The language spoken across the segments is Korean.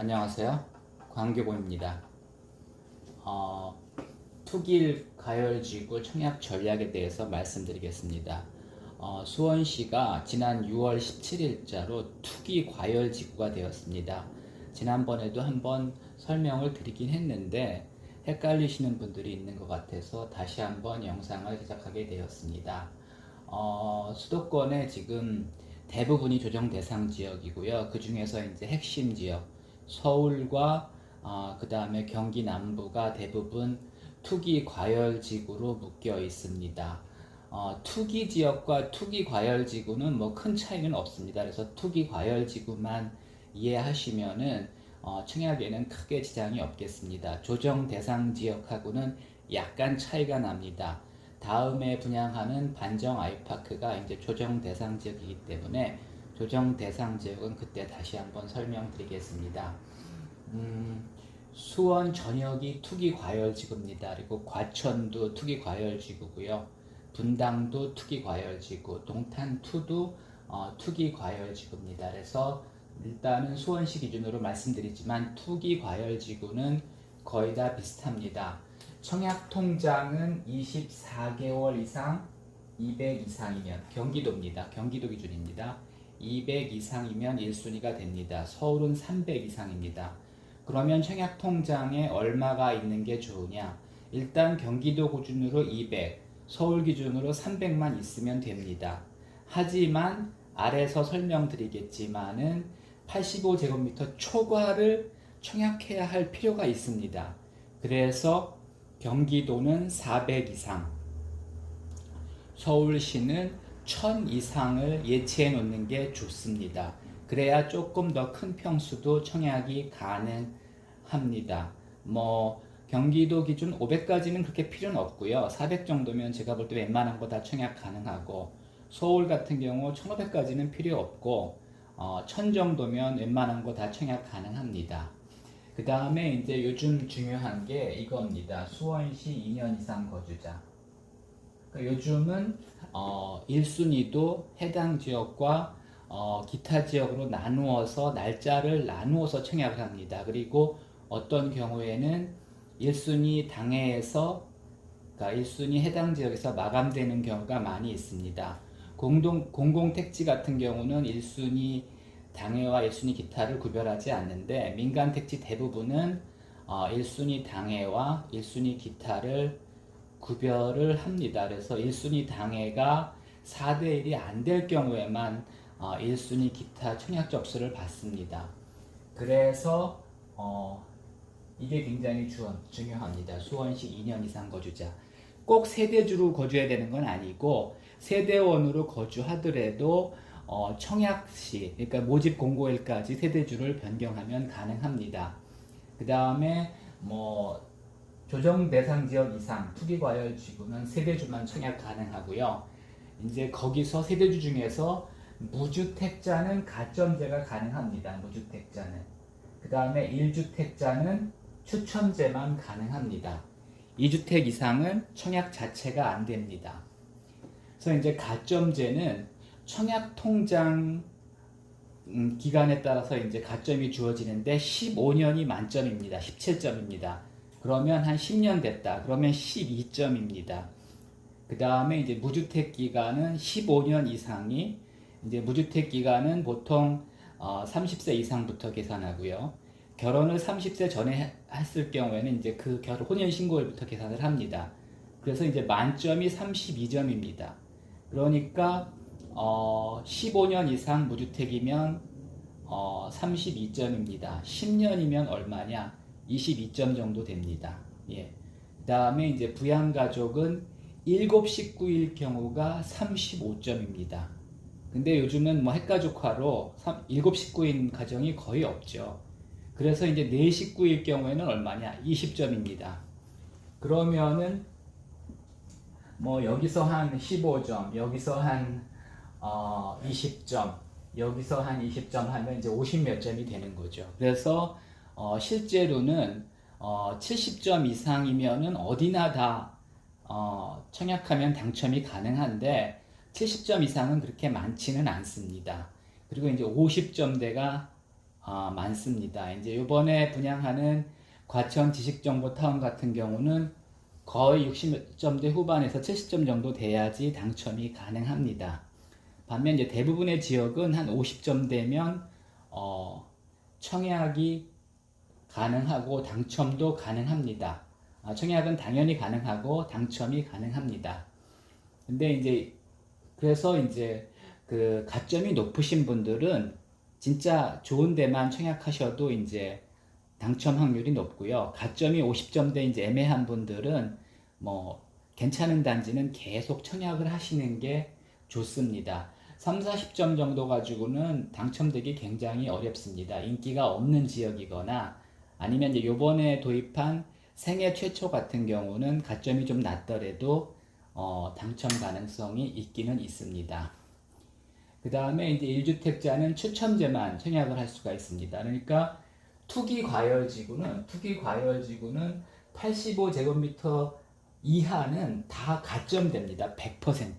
안녕하세요. 광교보입니다. 어, 투길 가열지구 청약 전략에 대해서 말씀드리겠습니다. 어, 수원시가 지난 6월 17일자로 투기 과열지구가 되었습니다. 지난번에도 한번 설명을 드리긴 했는데 헷갈리시는 분들이 있는 것 같아서 다시 한번 영상을 제작하게 되었습니다. 어, 수도권에 지금 대부분이 조정 대상 지역이고요. 그 중에서 이제 핵심 지역, 서울과 어, 그 다음에 경기 남부가 대부분 투기 과열 지구로 묶여 있습니다. 어, 투기 지역과 투기 과열 지구는 뭐 큰 차이는 없습니다. 그래서 투기 과열 지구만 이해하시면은 어, 청약에는 크게 지장이 없겠습니다. 조정 대상 지역하고는 약간 차이가 납니다. 다음에 분양하는 반정 아이파크가 이제 조정 대상 지역이기 때문에 조정 대상 지역은 그때 다시 한번 설명드리겠습니다. 음, 수원 전역이 투기 과열 지구입니다. 그리고 과천도 투기 과열 지구고요. 분당도 투기 과열 지구, 동탄 투도 어, 투기 과열 지구입니다. 그래서 일단은 수원시 기준으로 말씀드리지만 투기 과열 지구는 거의 다 비슷합니다. 청약 통장은 24개월 이상 200 이상이면 경기도입니다. 경기도 기준입니다. 200 이상이면 1순위가 됩니다. 서울은 300 이상입니다. 그러면 청약 통장에 얼마가 있는 게 좋으냐? 일단 경기도 기준으로 200, 서울 기준으로 300만 있으면 됩니다. 하지만 아래서 설명드리겠지만은 85제곱미터 초과를 청약해야 할 필요가 있습니다. 그래서 경기도는 400 이상, 서울시는 1000 이상을 예치해 놓는 게 좋습니다. 그래야 조금 더 큰 평수도 청약이 가능합니다. 뭐 경기도 기준 500까지는 그렇게 필요는 없고요. 400 정도면 제가 볼 때 웬만한 거 다 청약 가능하고 서울 같은 경우 1500까지는 필요 없고 어, 1000 정도면 웬만한 거 다 청약 가능합니다. 그 다음에 이제 요즘 중요한 게 이겁니다. 수원시 2년 이상 거주자. 그러니까 요즘은 어, 1순위도 해당 지역과 어, 기타 지역으로 나누어서 날짜를 나누어서 청약을 합니다. 그리고 어떤 경우에는 1순위 당해에서 그러니까 1순위 해당 지역에서 마감되는 경우가 많이 있습니다. 공동 공공 택지 같은 경우는 1순위 당해와 1순위 기타를 구별하지 않는데 민간 택지 대부분은 어, 1순위 당해와 1순위 기타를 구별을 합니다. 그래서 1순위 당해가 4대 1이 안 될 경우에만 어, 1순위 기타 청약 접수를 받습니다. 그래서 어, 이게 굉장히 주, 중요합니다. 수원시 2년 이상 거주자. 꼭 세대주로 거주해야 되는 건 아니고 세대원으로 거주하더라도 어, 청약시, 그러니까 모집 공고일까지 세대주를 변경하면 가능합니다. 그 다음에 뭐 조정 대상 지역 이상 투기 과열 지구는 세대주만 청약 가능하고요. 이제 거기서 세대주 중에서 무주택자는 가점제가 가능합니다. 무주택자는. 그 다음에 1주택자는 추첨제만 가능합니다. 2주택 이상은 청약 자체가 안 됩니다. 그래서 이제 가점제는 청약 통장 음, 기간에 따라서 이제 가점이 주어지는데 15년이 만점입니다. 17점입니다. 그러면 한 10년 됐다. 그러면 12점입니다. 그 다음에 이제 무주택 기간은 15년 이상이 이제 무주택 기간은 보통 어, 30세 이상부터 계산하고요. 결혼을 30세 전에 했을 경우에는 이제 그 결혼 혼인 신고일부터 계산을 합니다. 그래서 이제 만점이 32점입니다. 그러니까 어, 15년 이상 무주택이면 어, 32점입니다. 10년이면 얼마냐? 22점 정도 됩니다. 예. 그 다음에 이제 부양 가족은 7 식구일 경우가 35점입니다. 근데 요즘은 뭐 핵가족화로 7 식구인 가정이 거의 없죠. 그래서 이제 4 식구일 경우에는 얼마냐? 20점입니다. 그러면은 뭐 여기서 한 15점, 여기서 한 어, 20점, 여기서 한 20점 하면 이제 50 몇 점이 되는 거죠. 그래서 어, 실제로는 어, 70점 이상이면은 어디나 다 어, 청약하면 당첨이 가능한데 70점 이상은 그렇게 많지는 않습니다. 그리고 이제 50점대가 아, 많습니다. 이제 이번에 분양하는 과천 지식정보타운 같은 경우는 거의 60점대 후반에서 70점 정도 돼야지 당첨이 가능합니다. 반면 이제 대부분의 지역은 한 50점 되면 어, 청약이 가능하고 당첨도 가능합니다. 아, 청약은 당연히 가능하고 당첨이 가능합니다. 근데 이제 그래서 이제 그 가점이 높으신 분들은 진짜 좋은 데만 청약하셔도 이제 당첨 확률이 높고요. 가점이 50점대 이제 애매한 분들은 뭐 괜찮은 단지는 계속 청약을 하시는 게 좋습니다. 3, 40점 정도 가지고는 당첨되기 굉장히 어렵습니다. 인기가 없는 지역이거나 아니면 이제 요번에 도입한 생애 최초 같은 경우는 가점이 좀 낮더라도 어, 당첨 가능성이 있기는 있습니다. 그 다음에 이제 1주택자는 추첨제만 청약을 할 수가 있습니다. 그러니까 투기 과열 지구는 투기 과열 지구는 85제곱미터 이하는 다 가점됩니다. 100%.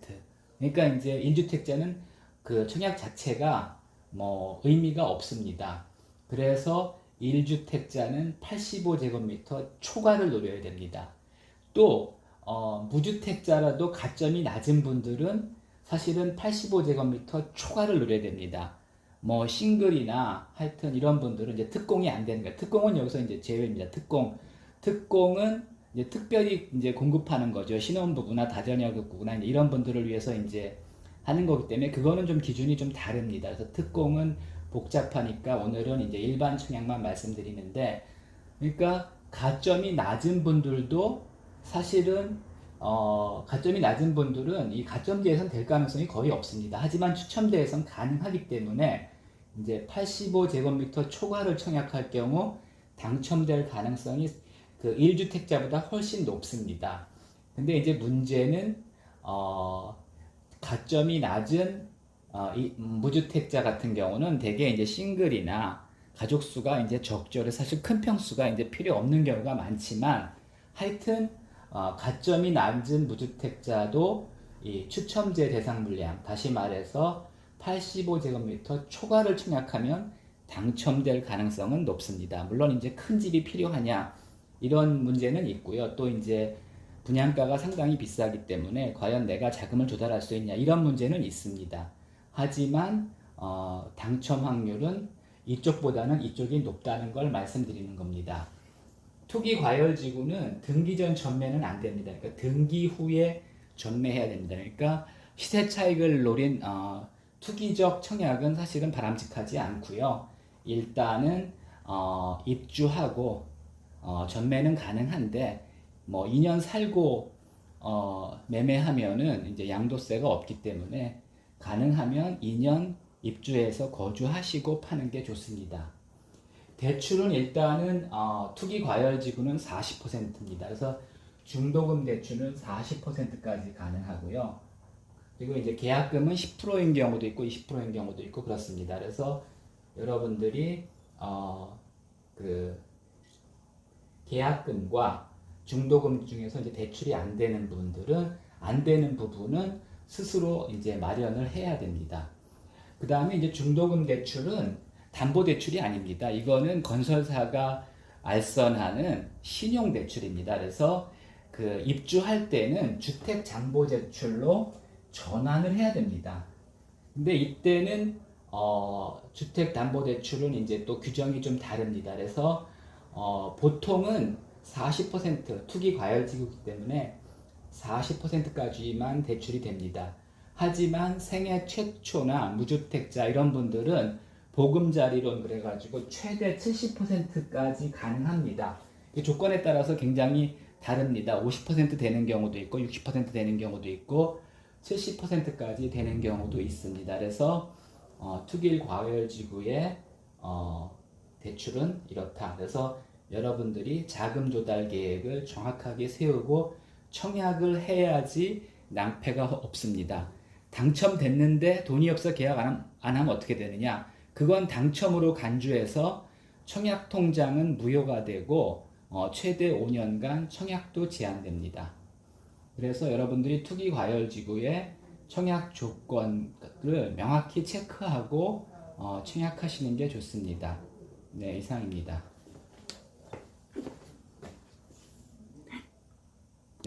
그러니까 이제 1주택자는 그 청약 자체가 뭐 의미가 없습니다. 그래서 1주택자는 85제곱미터 초과를 노려야 됩니다. 또 어, 무주택자라도 가점이 낮은 분들은 사실은 85제곱미터 초과를 노려야 됩니다. 뭐 싱글이나 하여튼 이런 분들은 이제 특공이 안 되는 거예요. 특공은 여기서 이제 제외입니다. 특공. 특공은 이제 특별히 이제 공급하는 거죠. 신혼부부나 다자녀부부나 이런 분들을 위해서 이제 하는 거기 때문에 그거는 좀 기준이 좀 다릅니다. 그래서 특공은 복잡하니까 오늘은 이제 일반 청약만 말씀드리는데 그러니까 가점이 낮은 분들도 사실은 어, 가점이 낮은 분들은 이 가점제에선 될 가능성이 거의 없습니다. 하지만 추첨대에선 가능하기 때문에 이제 85제곱미터 초과를 청약할 경우 당첨될 가능성이 그 1주택자보다 훨씬 높습니다. 근데 이제 문제는 어, 가점이 낮은 어, 이 무주택자 같은 경우는 대개 이제 싱글이나 가족 수가 이제 적절해 사실 큰 평수가 이제 필요 없는 경우가 많지만 하여튼 어, 가점이 낮은 무주택자도 이 추첨제 대상 물량 다시 말해서 85제곱미터 초과를 청약하면 당첨될 가능성은 높습니다. 물론 이제 큰 집이 필요하냐 이런 문제는 있고요. 또 이제 분양가가 상당히 비싸기 때문에 과연 내가 자금을 조달할 수 있냐 이런 문제는 있습니다. 하지만 어, 당첨 확률은 이쪽보다는 이쪽이 높다는 걸 말씀드리는 겁니다. 투기 과열 지구는 등기 전 전매는 안 됩니다. 그러니까 등기 후에 전매해야 됩니다. 그러니까 시세 차익을 노린 어, 투기적 청약은 사실은 바람직하지 않고요. 일단은 어, 입주하고 어, 전매는 가능한데 뭐 2년 살고 어, 매매하면은 이제 양도세가 없기 때문에 가능하면 2년 입주해서 거주하시고 파는 게 좋습니다. 대출은 일단은 어, 투기 과열 지구는 40%입니다. 그래서 중도금 대출은 40%까지 가능하고요. 그리고 이제 계약금은 10%인 경우도 있고 20%인 경우도 있고 그렇습니다. 그래서 여러분들이 어, 그 계약금과 중도금 중에서 이제 대출이 안 되는 분들은 안 되는 부분은 스스로 이제 마련을 해야 됩니다. 그 다음에 이제 중도금 대출은 담보 대출이 아닙니다. 이거는 건설사가 알선하는 신용 대출입니다. 그래서 그 입주할 때는 주택 담보 대출로 전환을 해야 됩니다. 근데 이때는 어, 주택 담보 대출은 이제 또 규정이 좀 다릅니다. 그래서 어, 보통은 40% 투기 과열 지구이기 때문에 40%까지만 대출이 됩니다. 하지만 생애 최초나 무주택자 이런 분들은 보금자리론 그래가지고 최대 70%까지 가능합니다. 이 조건에 따라서 굉장히 다릅니다. 50% 되는 경우도 있고 60% 되는 경우도 있고 70%까지 되는 경우도 있습니다. 그래서 어, 투길 과열지구의 어, 대출은 이렇다. 그래서 여러분들이 자금 조달 계획을 정확하게 세우고 청약을 해야지 낭패가 없습니다. 당첨됐는데 돈이 없어 계약 안, 하면 어떻게 되느냐? 그건 당첨으로 간주해서 청약 통장은 무효가 되고 어, 최대 5년간 청약도 제한됩니다. 그래서 여러분들이 투기 과열 지구의 청약 조건을 명확히 체크하고 어, 청약하시는 게 좋습니다. 네, 이상입니다.